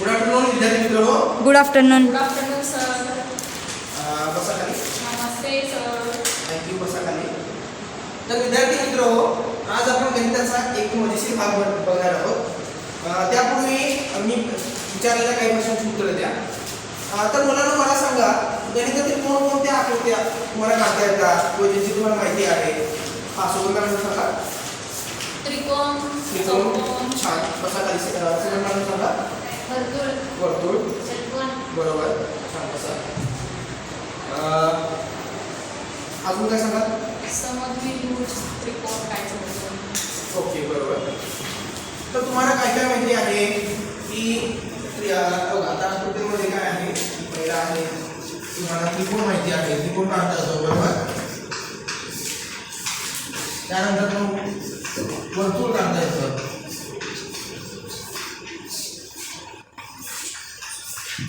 Good afternoon विद्यार्थी मित्रांनो. Good afternoon good afternoon sir बसा खाली नमस्ते सर थँक्यू बसा खाली तर विद्यार्थी मित्र आज आपण गणिताचा एक मजेशीर भाग बघ- बघणार आहोत. त्यापूर्वी मी विचारलेल्या काही प्रश्नांची उत्तरं द्या. तर मुलांना मला सांगा गणितातील कोणकोणत्या आकृत्या तुम्हाला काढता येतात किंवा ज्याची तुम्हाला माहिती आहे? हा सोबत सांगा. बसा खाली मॅडम सांगा वर्तुळ. बरोबर. बसा अं, अजून काय सांगा त्रिकोण काय ओके बरोबर. तर तुम्हाला काय काय माहिती आहे की आता आकृतीमध्ये काय आहे? पहिला आहे तुम्हाला त्रिकोण माहिती आहे. त्रिकोण काढता येतो बरोबर? त्यानंतर मग वर्तुळ काढता येतं.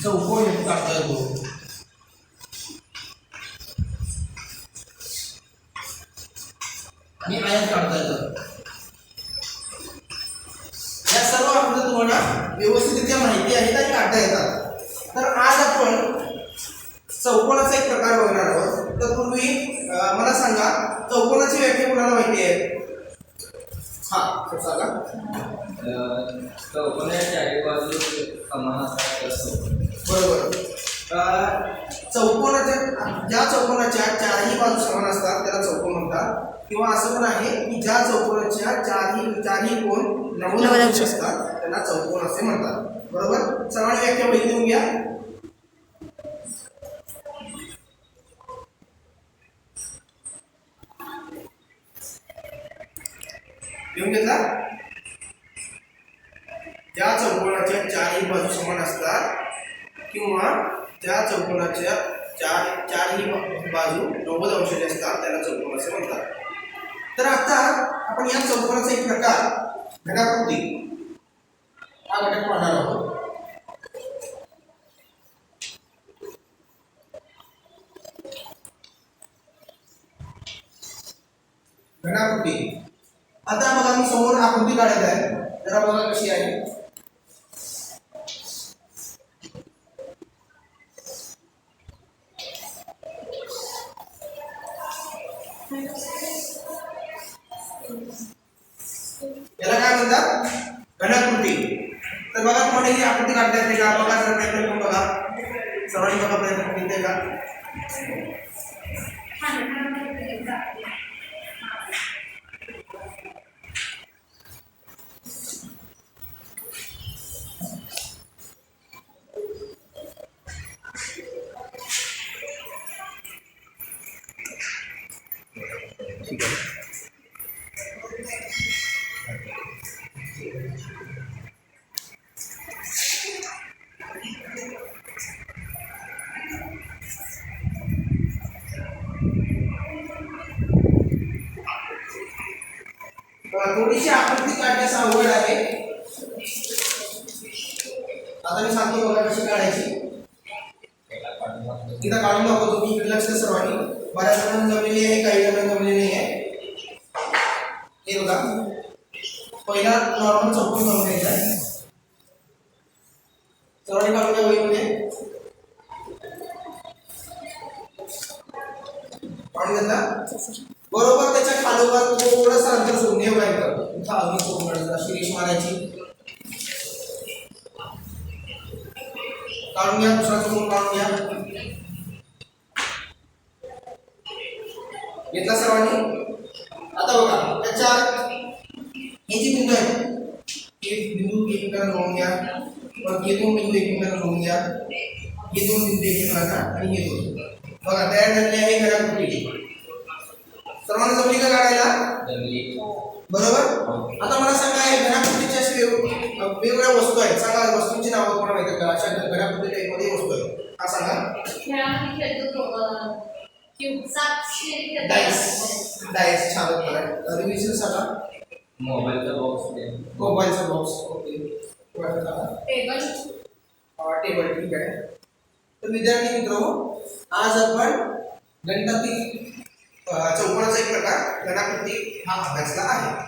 चौकोन काढता येतो आणि आयत काढता येतं या सर्व आकृत्या तुम्हाला व्यवस्थितरित्या माहिती आहेत आणि काढता येतात. तर आज आपण चौकोनाचा एक प्रकार बघणार आहोत. तर पूर्वी मला सांगा चौकोनाची व्याख्या कोणाला माहिती आहे? हा सांगा चौकोनाच्या आजूबाजू समान असतात बरोबर. अं, चौकोनाच्या ज्या चौकोनाच्या चारही बाजू समान असतात त्याला चौकोन म्हणतात. किंवा असं पण आहे की ज्या चौकोनाच्या चारही चारही कोण अंश असतात त्यांना चौकोन असे म्हणतात. बरोबर? सर्वांनी व्याख्या माहिती देऊन घ्या. घेऊन घेतला? ज्या चौकोनाच्या चारही बाजू समान असतात किंवा त्या चौकोनाच्या चार चारही बाजू नव्वद अंशाचे असतात त्याला चौकोन असे म्हणतात. तर आता आपण या चौकोनाचा एक प्रकार घटाकृती. हा घटक पाहणार आहोत. घटाकृती. आता बघा मी समोर आकृती काढत आहे. जरा बघा कशी आहे. याला काय म्हणतात? घनाकृती तर बघा तुम्हाला ही आकृती काढता येते का? बघा सर प्रयत्न करून बघा. सर्वांनी बघा प्रयत्न करते का? ठीक आहे. थोडीशी आकृती काढण्यास अवघड आहे. आता मी सांगतो बघा कशी काढायची. इथं काढून दाखवतो. मी इकडे लक्ष सर्वांनी. बऱ्याच जणांना जमलेली आहे काही जणांना जमलेली नाही आहे. हे बघा. पहिला नॉर्मल चौकून करून घ्यायचा आहे. सर्वांनी काढून द्या वहीमध्ये काढून घेतला बरोबर त्याच्या खालोखाल थोडस अंतर सोडून हे बघा इथं इथं आम्ही सोडून शिरीष मारायची. काढून घ्या दुसरा चौकोन काढून घ्या. घेतला सर्वांनी? आता बघा त्याच्या हे जी बिंदू आहे हे बिंदू एकमेकांना लावून घ्या. मग हे दोन बिंदू एकमेकांना लावून घ्या. हे दोन बिंदू एकमेकांना आणि हे दोन. बघा तयार झालेली आहे घराकृती सर्वांना जमली का काढायला? बरोबर? आता मला सांगा हे घराकृतीच्या अशी वेग- वेगवेगळ्या वस्तू आहेत. सांगा वस्तूंची नावं तुम्हाला माहिती का? अशा घराकृती टाईपमध्ये वस्तू आहेत. हा सांगा. खेळामध्ये खेळतो तो क्यूब सातशे डाईस डाईस छान उत्तर आहे. रिव्हिजन सांगा. मोबाईलचा बॉक्स ते मोबाईलचा बॉक्स ओके. टेबल टेबल ठीक आहे. तर विद्यार्थी मित्र आज आपण गणितातील अ, चौकोनाचा एक प्रकार घनाकृती हा अभ्यासला आहे.